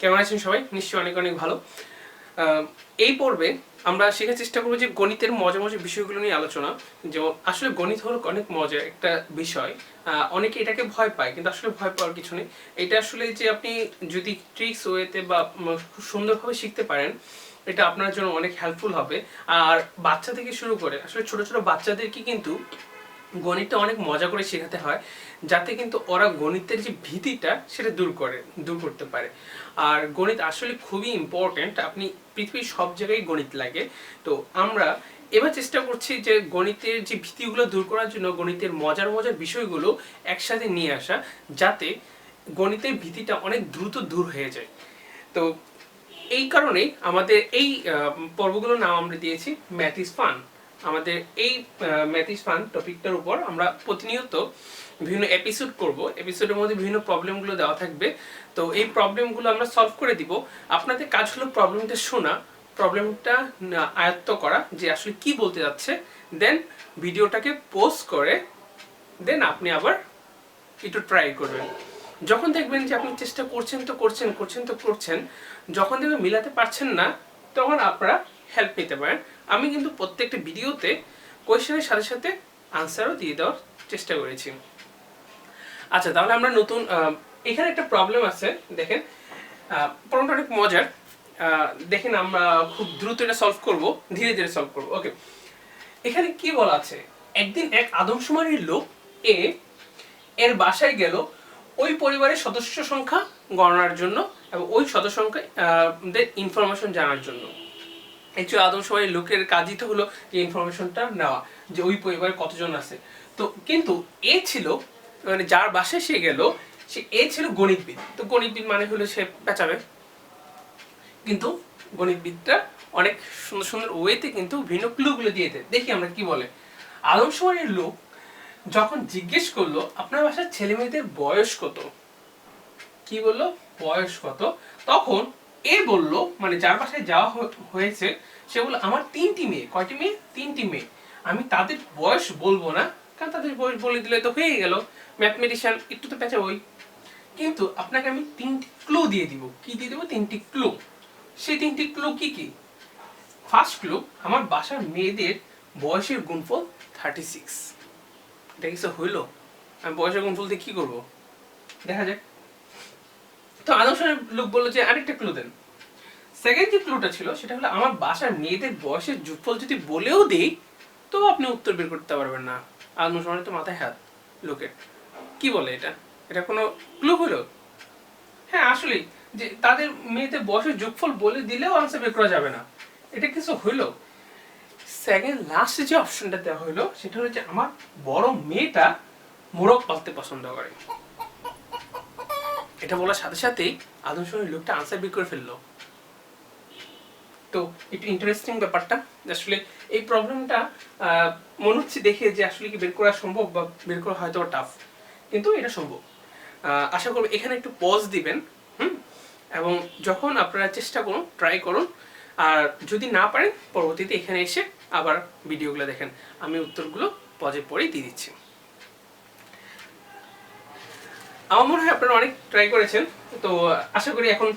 কেমন আছেন সবাই? নিশ্চয়ই অনেক অনেক ভালো। এই পর্বে আমরা শেখার চেষ্টা করব যে গণিতের মজা মজা বিষয়গুলো নিয়ে আলোচনা। যেমন আসলে গণিত হলো অনেক মজার একটা বিষয়। অনেকে এটাকে ভয় পায়, কিন্তু আসলে ভয় পাওয়ার কিছু নেই। এটা আসলে যে আপনি যদি ট্রিক্স ওয়েতে বা খুব সুন্দরভাবে শিখতে পারেন, এটা আপনার জন্য অনেক হেল্পফুল হবে। আর বাচ্চা থেকে শুরু করে, আসলে ছোট ছোট বাচ্চাদেরকে কিন্তু গণিতটা অনেক মজা করে শেখাতে হয়। যাতে কিন্তু ওরা গণিতের যে ভীতিটা সেটা দূর করে, দূর করতে পারে। আর গণিত আসলে খুবই ইম্পর্ট্যান্ট আপনি পৃথিবীর সব জায়গায় গণিত লাগে। তো আমরা এবার চেষ্টা করছি যে গণিতের যে ভীতিগুলো দূর করার জন্য গণিতের মজার মজার বিষয়গুলো একসাথে নিয়ে আসা, যাতে গণিতের ভীতিটা অনেক দ্রুত দূর হয়ে যায়। তো এই কারণেই আমাদের এই পর্বগুলোর নাম আমরা দিয়েছি ম্যাথ ইজ ফান। আমাদের এই ম্যাথিস ফান টপিকটার উপর আমরা প্রতিনিয়ত বিভিন্ন এপিসোড করব। এপিসোডের মধ্যে বিভিন্ন প্রবলেমগুলো দেওয়া থাকবে। তো এই প্রবলেমগুলো আমরা সলভ করে দিব। আপনাদের কাজ হলো প্রবলেমটা শোনা প্রবলেমটা আয়ত্ত করা, যে আসলে কি বলতে যাচ্ছে। দেন ভিডিওটাকে পোস্ট করে দেন আপনি আবার একটু ট্রাই করবেন। যখন দেখবেন যে আপনি চেষ্টা করছেন তো করছেন করছেন তো করছেন, যখন দেখবেন মিলাতে পারছেন না, তখন আপনারা হেল্প নিতে পারেন। আমি কিন্তু প্রত্যেকটা ভিডিওতে কোয়েশ্চেনের সাথে সাথে আনসারও দিয়ে দেওয়ার চেষ্টা করেছি। আচ্ছা তাহলে আমরা নতুন এখানে একটা প্রবলেম আছে, দেখেন। প্রবলেমটা অনেক মজার। দেখেন আমরা খুব দ্রুত এটা সলভ করব, ধীরে ধীরে সলভ করব। ওকে এখানে কি বলা আছে? একদিন এক আদমশুমারির লোক এ এর বাসায় গেল। ওই পরিবারের সদস্য সংখ্যা গণনার জন্য এবং ওই সদস্য সংখ্যা ইনফরমেশন জানার জন্য। অ্যাকচুয়ালি আদমশুমারির লোকের কাজই তো হলো যে ইনফরমেশনটা নেওয়া, যে ওই পরিবারে কতজন আছে। তো কিন্তু এ ছিল মানে যার বাসায় সে গেল, সে, এ ছিল গণিতবিদ। তো গণিতবিদ মানে হলো সে পেঁচাবে। কিন্তু গণিতবিদটা অনেক সুন্দর সুন্দর ওয়েতে কিন্তু ভিন্ন ক্লুগুলো দিয়ে দেয়। দেখি আমরা কি বলে। আদমশুমারির লোক যখন জিজ্ঞেস করল, আপনার বাসার ছেলে মেয়েদের বয়স কত? কি বলল? বয়স কত? তখন এ বলল মানে যার বাসায় যাওয়া হয়েছে, সে বলল, আমার তিনটি মেয়ে। কয়টি মেয়ে? তিনটি মেয়ে। আমি তাদের বয়স বলব না, কারণ তাদের বয়স বলে দিলে তো হয়ে গেল। ম্যাথমেটিশিয়ান, একটু তো পেঁচা ওই কিন্তু আপনাকে আমি তিনটি ক্লু দিয়ে দিব। কি দিয়ে দেবো? তিনটি ক্লু। সেই তিনটি ক্লু কি কি? ফার্স্ট ক্লু, আমার বাসার মেয়েদের বয়সের গুণফল থার্টি সিক্স। এটা কিছু হইল? আমি বয়সের গুণফল দিয়ে কি করব? দেখা যাক। তো আদর্শের লোক বলল যে, আরেকটা ক্লু দেন। সেকেন্ড যে ক্লুটা ছিল, সেটা হলো আমার বাসার মেয়েদের বয়সের যোগফল যদি বলেও দিই, তো আপনি উত্তর বের করতে পারবেন না। আদম সময় তো মাথায় হাত লোকের। কি বলে এটা? এটা কোনো ক্লু হলো? হ্যাঁ আসলেই। যে তাদের মেয়েদের বয়সের যোগফল বলে দিলেও আনসার বের করা যাবে না। এটা কিছু হইল? সেকেন্ড লাস্টে যে অপশনটা দেওয়া হলো সেটা হলো যে, আমার বড় মেয়েটা মোরগ পালতে পছন্দ করে। এটা বলার সাথে সাথেই আদমশুমারি লোকটা আনসার বের করে ফেলল। তো একটু ইন্টারেস্টিং ব্যাপারটা আসলে এই প্রবলেমটা মনে হচ্ছে দেখে যে আসলে কি বের করা সম্ভব বা বের করা হয়তো টাফ কিন্তু এটা সম্ভব। আশা করব এখানে একটু পজ দিবেন, হুম? এবং যখন আপনারা চেষ্টা করুন ট্রাই করুন, আর যদি না পারেন, পরবর্তীতে এখানে এসে আবার ভিডিওগুলো দেখেন। আমি উত্তরগুলো পজে পরেই দিয়ে দিচ্ছি। আমার মনে হয় আপনারা অনেক ট্রাই করেছেন, তো আশা করি এখন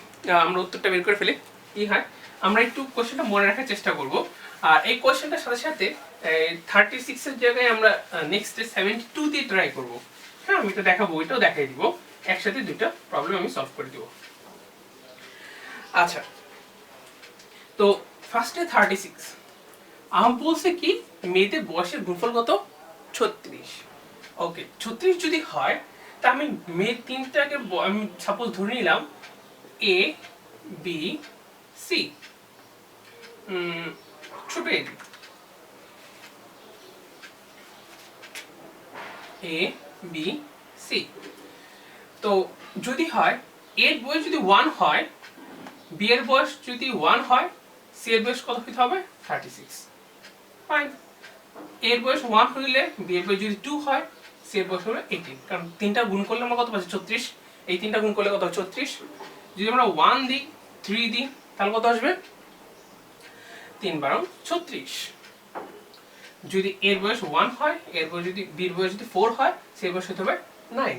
আমরা উত্তরটা বের করে ফেলি। কি হয়? আমরা একটু কোশ্চেনটা মনে রাখার চেষ্টা করব। আর এই কোশ্চেনটার সাথে সাথে থার্টি সিক্সের জায়গায় আমরা নেক্সট সেভেন্টি টু দিয়ে ট্রাই করব। হ্যাঁ আমি তো দেখাবো, ওইটাও দেখাই দিব। একসাথে দুটো প্রবলেম আমি সলভ করে দিব। আচ্ছা তো ফার্স্টে থার্টি সিক্স আম বলছে কি, মেয়েদের বয়সের গুণফল কত? ছত্রিশ। ওকে ছত্রিশ যদি হয় তা আমি মেয়ে তিনটাকে আমি সাপোজ ধরে নিলাম এ বি সি ছোট এ এ বি সি তো যদি হয় এর বয়স যদি ওয়ান হয় বি এর বয়স যদি ওয়ান হয় সি এর বয়স কত হতে হবে? থার্টি সিক্স ফাইন এর বয়স ওয়ান হইলে বি এর বয়স যদি টু হয় সি এর বয়স হবে এইটিন কারণ তিনটা গুণ করলে আমরা কত পাচ্ছি? ছত্রিশ। এই তিনটা গুণ করলে কত ছত্রিশ। যদি আমরা ওয়ান দিই থ্রি দিই, তাহলে কত আসবে? তিন বারো ছত্রিশ। যদি এর বয়স ওয়ান হয়, এর বয়স যদি বির বয়স যদি ফোর হয়, সে বয়স হতে হবে? নাইন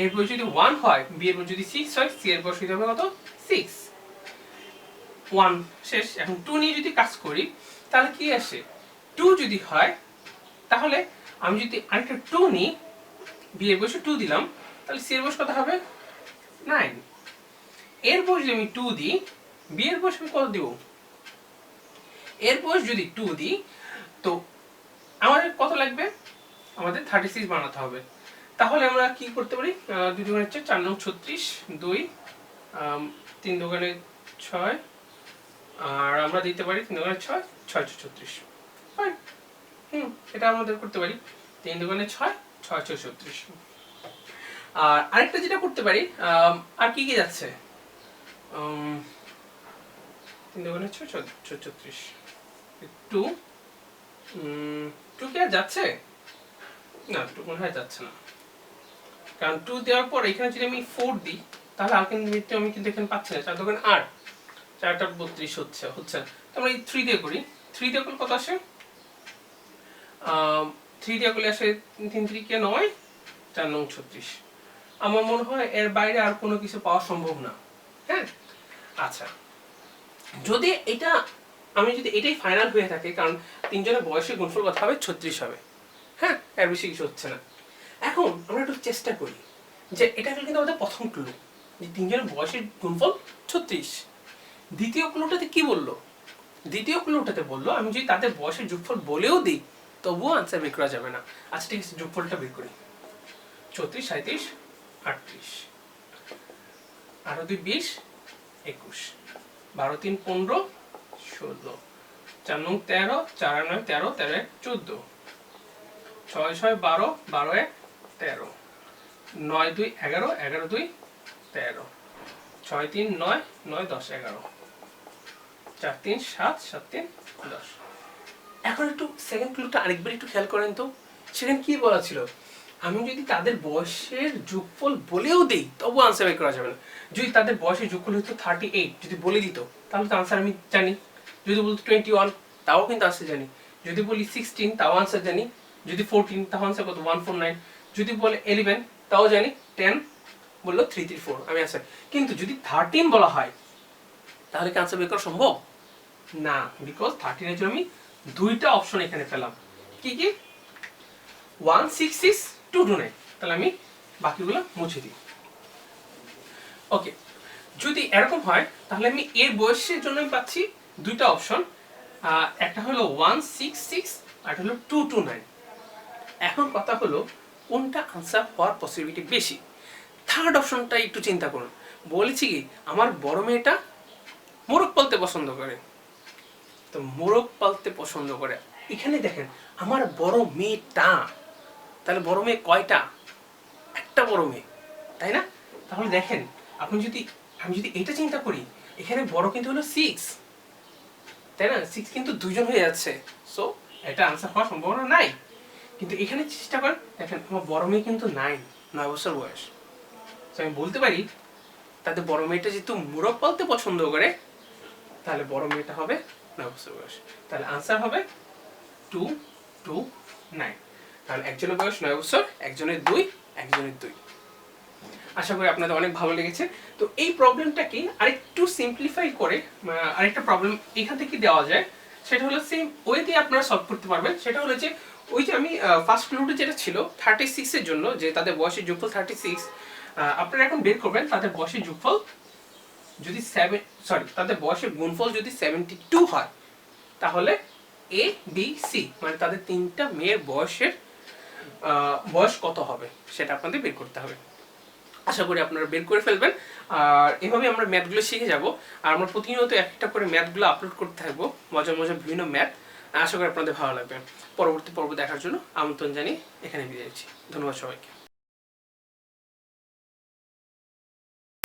এর বয়স যদি ওয়ান হয় বি এর বয়স যদি সিক্স হয় সি এর বয়স হতে হবে কত? সিক্স ওয়ান শেষ। এখন টু নিয়ে যদি কাজ করি, তাহলে কি আসে? টু যদি হয়, তাহলে আমি যদি আরেকটা টু নিই বি এর বয়সে টু দিলাম, তাহলে সি এর বয়স কত হবে? নাইন এর বয়স যদি আমি টু দিই বি এর বয়স আমি কত দিব? এর বয়স যদি টু দিই, তো আমাদের কত লাগবে? আমাদের থার্টি সিক্স বানাতে হবে। তাহলে আমরা কি করতে পারি? দুই দোকানে হচ্ছে চার নং ছত্রিশ, দুই তিন দোকানে ছয়, আর আমরা দিতে পারি তিন দোকানে ছয় ছয়, ছত্রিশ। Fine. হুম এটা আমাদের করতে পারি। তিন দোকানে ছয় ছয় ছয় ছত্রিশ আর আরেকটা যেটা করতে পারি আর কি কি যাচ্ছে? তিন দোকানে ছয় ছত্রিশ টু টু কি আর যাচ্ছে? না, টু মনে হয় যাচ্ছে না। কারণ টু দেওয়ার পর এখানে যদি আমি ফোর দিই, তাহলে আর কিন্তু আমি কিন্তু এখানে পাচ্ছি না। চার দোকান আট, চারটা বত্রিশ হচ্ছে হচ্ছে। আমরা এই থ্রি দিয়ে করি। থ্রি দিয়ে করলে কত আসে? থ্রি দিয়ে করলে আসে তিন কে নয়, চার নং ছত্রিশ। আমার মনে হয় এর বাইরে আর কোনো কিছু পাওয়া সম্ভব না। হ্যাঁ? আচ্ছা। যদি এটা, আমি যদি এটাই ফাইনাল হয়ে থাকে, কারণ তিনজনের বয়সের গুণফল কথা হবে, ছত্রিশ হবে। হ্যাঁ? এর বেশি কিছু হচ্ছে না। এখন আমরা একটু চেষ্টা করি যে এটা কিন্তু আমাদের প্রথম ক্লু যে তিনজনের বয়সের গুণফল ছত্রিশ। দ্বিতীয় ক্লুটাতে কি বলল? দ্বিতীয় ক্লুটাতে বলল, আমি যদি তাদের বয়সের যোগফল বলেও দিই তবুও আনসার বের করা যাবে না। আচ্ছা ঠিক আছে, যোগফলটা বের করি। চৌত্রিশ সাঁত্রিশ আটত্রিশ। আরও দুই বিশ, একুশ। বারো তিন পনেরো, ষোলো। চার নং তেরো, চার নয় তেরো তেরো এক চোদ্দ। ছয় ছয় বারো বারো এক তেরো। নয় দুই এগারো এগারো দুই তেরো। ছয় তিন নয় নয় দশ, এগারো। চার তিন সাত সাত তিন দশ। এখন একটু সেকেন্ড ক্লুটা আরেকবার একটু খেয়াল করেন তো। সেখানে কি বলা ছিল? আমি যদি তাদের বয়সের যোগফল বলেও দিই, তবু আনসার বের করা যাবে না। যদি তাদের বয়সের যোগফল হতো থার্টি এইট যদি বলে দিত, তাহলে তো আনসার আমি জানি। যদি বলতো টোয়েন্টি ওয়ান তাও কিন্তু আনসার জানি। যদি বলি সিক্সটিন তাও আনসার জানি। যদি ফোরটিন তাও আনসার কত ওয়ান ফোর নাইন যদি বলে ইলেভেন তাও জানি। টেন বলল থ্রি থ্রি ফোর আমি আনসার কিন্তু যদি থার্টিন বলা হয়, তাহলে কি আনসার বের করা সম্ভব? না বিকজ থার্টিনের জন্য আমি দুইটা অপশন এখানে পেলাম। কি কি? One six six two two nine তাহলে আমি বাকিগুলো মুছে দিই। ওকে যদি এরকম হয়, তাহলে আমি এর বয়সের জন্য পাচ্ছি দুইটা অপশন একটা হলো ওয়ান সিক্স সিক্স আর হলো টু টু নাইন এখন কথা হলো, কোনটা আনসার হওয়ার পসিবিলিটি বেশি? থার্ড অপশনটা একটু চিন্তা করুন। বলেছি কি, আমার বড় মেয়েটা মোরগ পালতে পছন্দ করে। তো মোরগ পালতে পছন্দ করে। এখানে দেখেন, আমার বড় মেয়েটা, তাহলে বড় মেয়ে কয়টা? একটা বড় মেয়ে, তাই না? তাহলে দেখেন, আপনি যদি, আমি যদি এটা চিন্তা করি, এখানে বড় কিন্তু হলো সিক্স তাই না? সিক্স কিন্তু দুজন হয়ে যাচ্ছে। সো এটা আনসার হওয়ার সম্ভাবনা নাই। কিন্তু এখানে চেষ্টা করেন, দেখেন, আমার বড় মেয়ে কিন্তু নাইন নয় বছর বয়স। তো আমি বলতে পারি, তাদের বড় মেয়েটা যেহেতু মুরগ পালতে পছন্দ করে, তাহলে বড় মেয়েটা হবে নয় বছর তাহলে আনসার হবে টু টু নাইন একজনের বয়স নয় বছর, একজনের দুই একজনের দুই। আশা করি আপনাদের অনেক ভালো লেগেছে। তো এই প্রবলেমটাকে আরেকটু সিম্পলিফাই করে আরেকটা প্রবলেম এখান থেকে দেওয়া যায়। সেটা হলো সেম ওয়েতে আপনারা সলভ করতে পারবেন। সেটা হলো যে, ওই যে আমি ফার্স্ট ফ্লোরে যেটা ছিল থার্টি সিক্সের জন্য, যে তাদের বয়সের যোগফল থার্টি সিক্স আপনারা এখন বের করবেন, তাদের বয়সের যোগফল যদি সেভেন সরি তাদের বয়সের গুণফল যদি সেভেন্টি টু হয়, তাহলে এ বি সি মানে তাদের তিনটা মেয়ের বয়সের বয়স কত হবে? সেটা আপনাদের বের করতে হবে। আশা করি আপনারা বের করে ফেলবেন। আর এভাবে আমরা ম্যাথগুলো শিখে যাব। আর আমরা প্রতিনিয়ত এক একটা করে ম্যাথগুলো আপলোড করতে থাকব। মজার মজার বিভিন্ন ম্যাথ। আশা করি আপনাদের ভালো লাগবে। পরবর্তী পর্ব দেখার জন্য আমন্ত্রণ জানিয়ে এখানে বিদায় দিচ্ছি ধন্যবাদ সবাইকে।